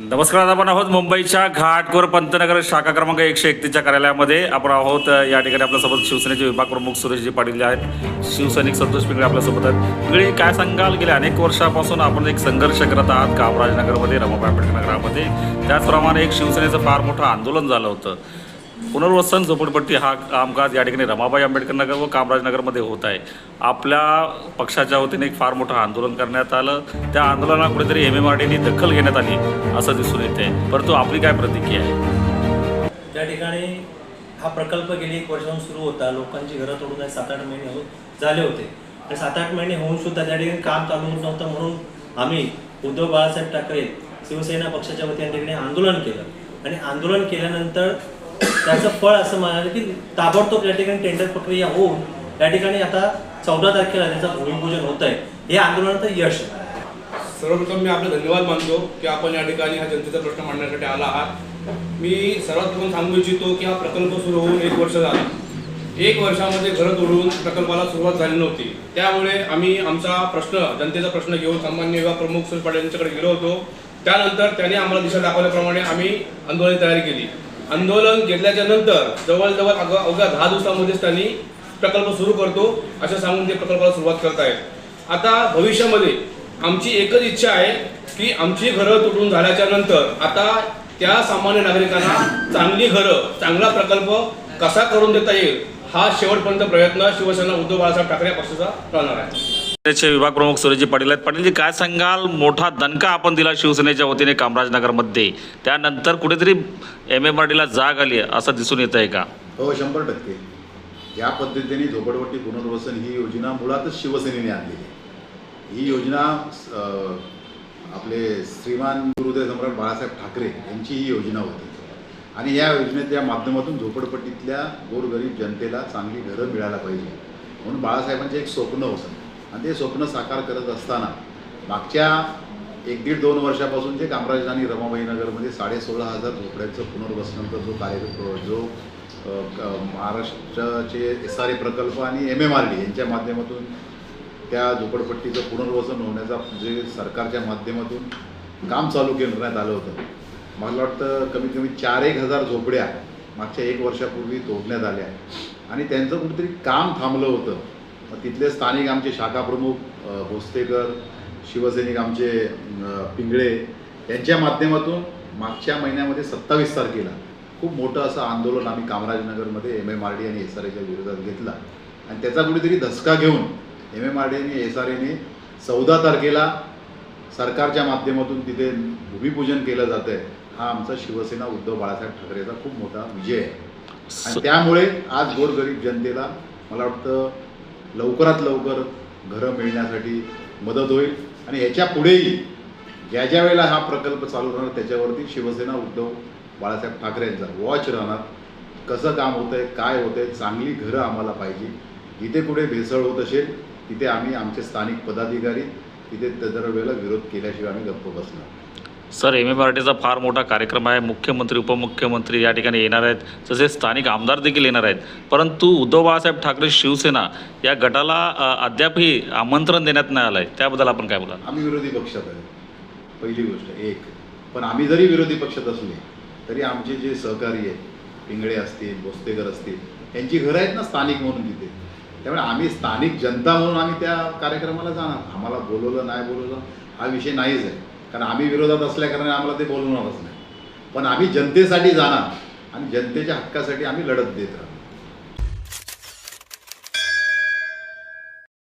नमस्कार आपण आहोत मुंबईच्या घाटकोर पंतनगर शाखा क्रमांक एकशे एकतीसच्या कार्यालयामध्ये. आपण आहोत या ठिकाणी आपल्यासोबत शिवसेनेचे विभाग प्रमुख सुरेशजी पाटील आहेत. शिवसैनिक संतोष पिंगळे आपल्यासोबत आहेत. पिंगळे काय सांगाल? गेल्या अनेक वर्षापासून आपण एक संघर्ष करत आहात कामराजनगरमध्ये रमाबाई आंबेडकर नगरामध्ये. त्याचप्रमाणे एक शिवसेनेचं फार मोठं आंदोलन झालं होतं. पुनर्वसन झोपडपट्टी हा कामकाज या ठिकाणी रमाबाई आंबेडकर नगर व कामराजनगरमध्ये होत आहे. आपल्या पक्षाच्या वतीने एक फार मोठं आंदोलन करण्यात आलं. त्या आंदोलनात कुठेतरी एम. एम. आर. डीने दखल घेण्यात आली असं दिसून येते. परंतु आपली काय प्रतिक्रिया आहे? त्या ठिकाणी हा प्रकल्प गेली एक वर्षाहून सुरू होता. लोकांची घरं तोडून सात आठ महिने हो-, झाले होते. सात आठ महिने होऊन सुद्धा त्या ठिकाणी काम चालू होत नव्हतं. म्हणून आम्ही उद्धव बाळासाहेब ठाकरे शिवसेना पक्षाच्या वतीने ठिकाणी आंदोलन केलं. आणि आंदोलन केल्यानंतर त्याचं फळ असं म्हणाले की ताबडतोब या ठिकाणी टेंडर प्रक्रिया होऊन या ठिकाणी आता चौदा तारखेला त्याचं भूमिपूजन होत आहे हे आंदोलनाचं यश सर्वप्रथम मी आपले धन्यवाद मानतो की आपण या ठिकाणी हा जनतेचा प्रश्न मांडण्यासाठी आला आहात. मी सर्वात प्रथम सांगू इच्छितो की हा प्रकल्प सुरू होऊन एक वर्ष झाला. एक वर्षामध्ये घरं तोडून प्रकल्पाला सुरुवात झाली नव्हती. त्यामुळे आम्ही आमचा प्रश्न जनतेचा प्रश्न घेऊन सामान्य विभाग प्रमुख सुरेश पाटील यांच्याकडे गेलो होतो. त्यानंतर त्यांनी आम्हाला दिशा दाखवल्याप्रमाणे आम्ही आंदोलन तयारी केली. आंदोलन घेतल्याच्या नंतर जवळजवळ अवघ्या दहा दिवसामध्येच त्यांनी प्रकल्प सुरू करतो असं सांगून ते प्रकल्पाला सुरुवात करतायत. आता भविष्यामध्ये आमची एकच इच्छा आहे की आमची घरं तुटून झाल्याच्यानंतर आता त्या सामान्य नागरिकांना चांगली घरं चांगला प्रकल्प कसा करून देता येईल हा शेवटपर्यंत प्रयत्न शिवसेना उद्धव बाळासाहेब ठाकरे पक्षाचा राहणार आहे त्याचे विभाग प्रमुख सुरेशजी पाटील आहेत. पाटीलजी काय सांगाल? मोठा दणका आपण दिला शिवसेनेच्या वतीने कामराजनगरमध्ये. त्यानंतर कुठेतरी एम एम आर डीला जाग आली आहे असं दिसून येत आहे का? हो शंभर टक्के. या पद्धतीने झोपडपट्टी पुनर्वसन ही योजना मुळातच शिवसेनेने आणलेली आहे. ही योजना आपले श्रीमान गुरुदेव सम्राट बाळासाहेब ठाकरे यांची ही योजना होती. आणि या योजनेच्या माध्यमातून झोपडपट्टीतल्या गोरगरीब जनतेला चांगली घरं मिळायला पाहिजे. म्हणून बाळासाहेबांचे एक स्वप्न होतं. आणि ते स्वप्न साकार करत असताना मागच्या एक दीड दोन वर्षापासून जे कामराज आणि रमाबाई नगरमध्ये साडे सोळा हजार झोपड्यांचं पुनर्वसनाचा जो कार्य जो क- महाराष्ट्राचे एस आर ए प्रकल्प आणि एम एम आर डी यांच्या माध्यमातून त्या झोपडपट्टीचं पुनर्वसन होण्याचा जे सरकारच्या माध्यमातून काम चालू करण्यात आलं होतं. मला वाटतं कमीत कमी चार एक हजार झोपड्या मागच्या एक वर्षापूर्वी तोडण्यात आल्या. आणि त्यांचं कुठेतरी काम थांबलं होतं. मग तिथले स्थानिक आमचे शाखा प्रमुख अ, भोसलेकर शिवसैनिक आमचे पिंगळे यांच्या माध्यमातून मागच्या महिन्यामध्ये सत्तावीस तारखेला खूप मोठं असं आंदोलन आम्ही कामराजनगरमध्ये एम एम आर डी आणि एस आर एच्या विरोधात घेतला. आणि त्याचा कुठेतरी धसका घेऊन एम एम आर डी आणि एस आर एने चौदा तारखेला सरकारच्या माध्यमातून तिथे भूमिपूजन केलं जातं आहे हा आमचा शिवसेना उद्धव बाळासाहेब ठाकरेचा खूप मोठा विजय आहे. आणि त्यामुळे आज गोरगरीब जनतेला मला वाटतं लवकरात लवकर घरं मिळण्यासाठी मदत होईल. आणि ह्याच्या पुढेही ज्या ज्या वेळेला हा प्रकल्प चालू राहणार त्याच्यावरती शिवसेना उद्धव बाळासाहेब ठाकरे यांचा वॉच राहणार. कसं काम होतं आहे काय होतं आहे चांगली घरं आम्हाला पाहिजे. जिथे कुठे भेसळ होत असेल तिथे आम्ही आमचे स्थानिक पदाधिकारी तिथे दर वेळेला विरोध केल्याशिवाय आम्ही गप्प बसणार. सर एम ए मराठीचा फार मोठा कार्यक्रम आहे. मुख्यमंत्री उपमुख्यमंत्री या ठिकाणी येणार आहेत. तसेच स्थानिक आमदार देखील येणार आहेत. परंतु उद्धव बाळासाहेब ठाकरे शिवसेना या गटाला अद्यापही आमंत्रण देण्यात नाही आलं आहे त्याबद्दल आपण काय बोला आम्ही विरोधी पक्षात आहे पहिली गोष्ट एक. पण आम्ही जरी विरोधी पक्षात असले तरी आमचे जे सहकारी आहेत पिंगळे असतील बोस्तेकर असतील यांची घरं आहेत ना स्थानिक म्हणून तिथे. त्यामुळे आम्ही स्थानिक जनता म्हणून आम्ही त्या कार्यक्रमाला जाणार. आम्हाला बोलवलं नाही बोलवलं हा विषय नाहीच आहे. कारण आम्ही विरोधात असल्याकारणाने आम्हाला ते बोलवणारच नाही. पण आम्ही जनतेसाठी जाणार आणि जनतेच्या हक्कासाठी आम्ही लढत देत राहणार.